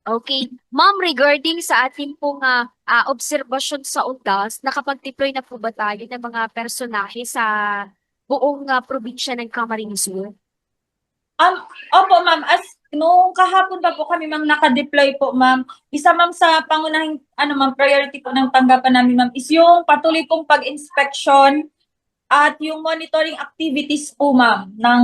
Okay. Ma'am, regarding sa ating pong ah, ah, obserbasyon sa UNDAS, nakapag-deploy na po ba tayo ng mga personahe sa buong ah, probinsya ng Camarines Sur? Um, opo, ma'am. As nung kahapon pa po kami, ma'am, naka-deploy po, ma'am. Isa, ma'am, sa pangunahing, ano, ma'am, priority po ng tanggapan namin, ma'am, is yung patuloy pong pag-inspection at yung monitoring activities po, ma'am, ng,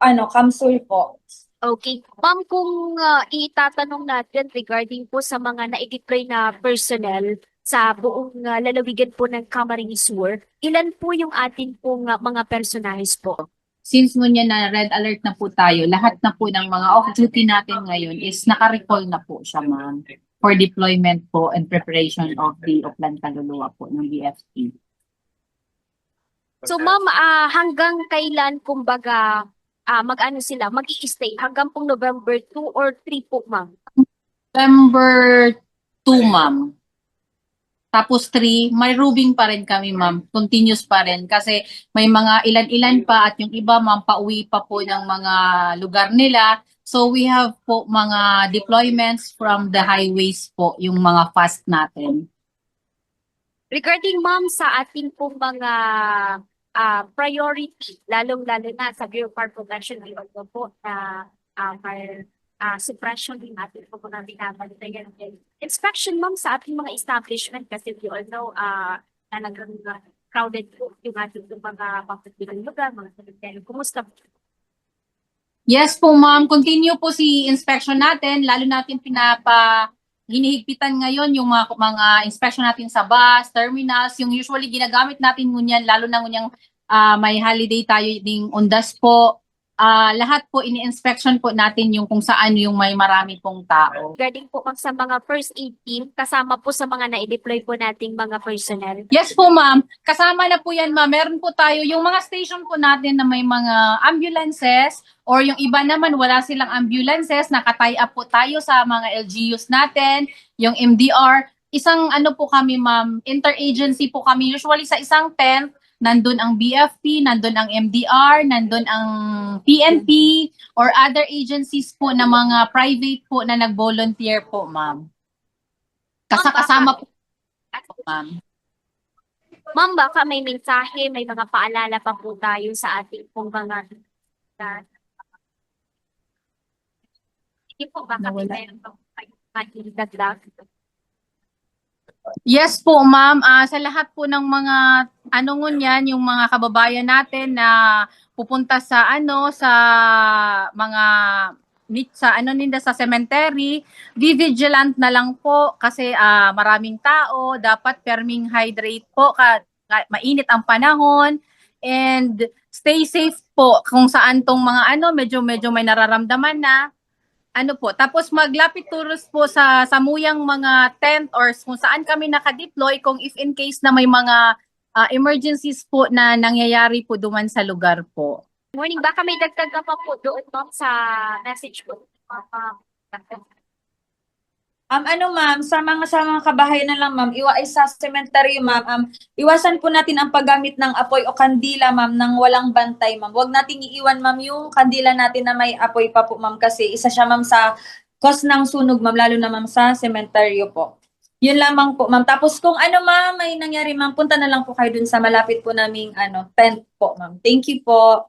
ano, CAMSUL po. Okay. Ma'am, kung ah, itatanong natin regarding po sa mga na-deploy na personnel sa buong ah, lalawigan po ng Camarines Sur, ilan po yung atin pong ah, mga personahes po? since ngunyan na red alert na po tayo, lahat na po ng mga off-duty natin ngayon is naka-recall na po siya, ma'am, for deployment po and preparation of the Oplan Kaluluwa po ng BFP. So ma'am, ah, hanggang kailan kumbaga ah, mag-ano sila, mag-i-stay hanggang pong November 2 or 3 po ma'am? November 2, ma'am. Tapos 3, may rubing pa rin kami, ma'am. Continuous pa rin. Kasi may mga ilan-ilan pa at yung iba, ma'am, pauwi pa po ng mga lugar nila. So we have po mga deployments from the highways po, yung mga fast natin. Regarding ma'am sa ating pong mga ah, priority, lalong-lalo na sa may ano po na ah, fire ah, suppression yung ating po mga binabantayan. Inspection ma'am sa ating mga establishment kasi we all know ah, talagang ah, crowded po yung ating po mga papagilang lugar, mga cemetery. Kumusta po? Yes po, ma'am. Continue po si inspection natin. Lalo natin pinapa hinihigpitan ngayon yung mga, mga inspection natin sa bus, terminals, yung usually ginagamit natin ngunyan, lalo na ngunyang ah, may holiday tayo ding undas po. Ah, lahat po ini-inspection po natin yung kung saan yung may marami pong tao. Regarding po ma'am sa mga first aid team, kasama po sa mga na-deploy po nating mga personnel. Yes po, ma'am. Kasama na po yan, ma'am. Meron po tayo yung mga station po natin na may mga ambulances or yung iba naman wala silang ambulances, nakatie up po tayo sa mga LGUs natin, yung MDR. Isang ano po kami, ma'am, interagency po kami. Usually sa isang tent, nandun ang BFP, nandun ang MDR, nandun ang PNP, or other agencies po na mga private po na nag-volunteer po, ma'am. Kasakasama po, ma'am. Ma'am, baka may mensahe, may mga paalala pa po tayo sa ating pong mga Hindi po, baka may Nawala. meron pa po kayo magdagdag. Yes po, ma'am. Ah, sa lahat po ng mga ano ngunyan, yung mga kababayan natin na pupunta sa ano sa mga sa ano ninda sa cemetery, vigilant na lang po kasi ah, maraming tao, dapat perming hydrate po ka, mainit ang panahon and stay safe po kung saan tong mga ano medyo medyo may nararamdaman na. Ano po, tapos maglapit tours po sa samuyang mga tent or kung saan kami nakadeploy kung if in case na may mga ah, emergencies po na nangyayari po duman sa lugar po. Morning, baka may dagdag ka pa po doon ma'am sa message po. Uh, Um, ano, ma'am, sa mga sa mga kabahayan na lang, ma'am, iwa ay sa cemetery, ma'am, um, iwasan po natin ang paggamit ng apoy o kandila, ma'am, nang walang bantay, ma'am. Huwag nating iiwan, ma'am, yung kandila natin na may apoy pa po, ma'am, kasi isa siya, ma'am, sa cause ng sunog, ma'am, lalo na, ma'am, sa cemetery po. Yun lamang po, ma'am. Tapos kung ano, ma'am, may nangyari, ma'am, punta na lang po kayo dun sa malapit po naming, ano, tent po, ma'am. Thank you po.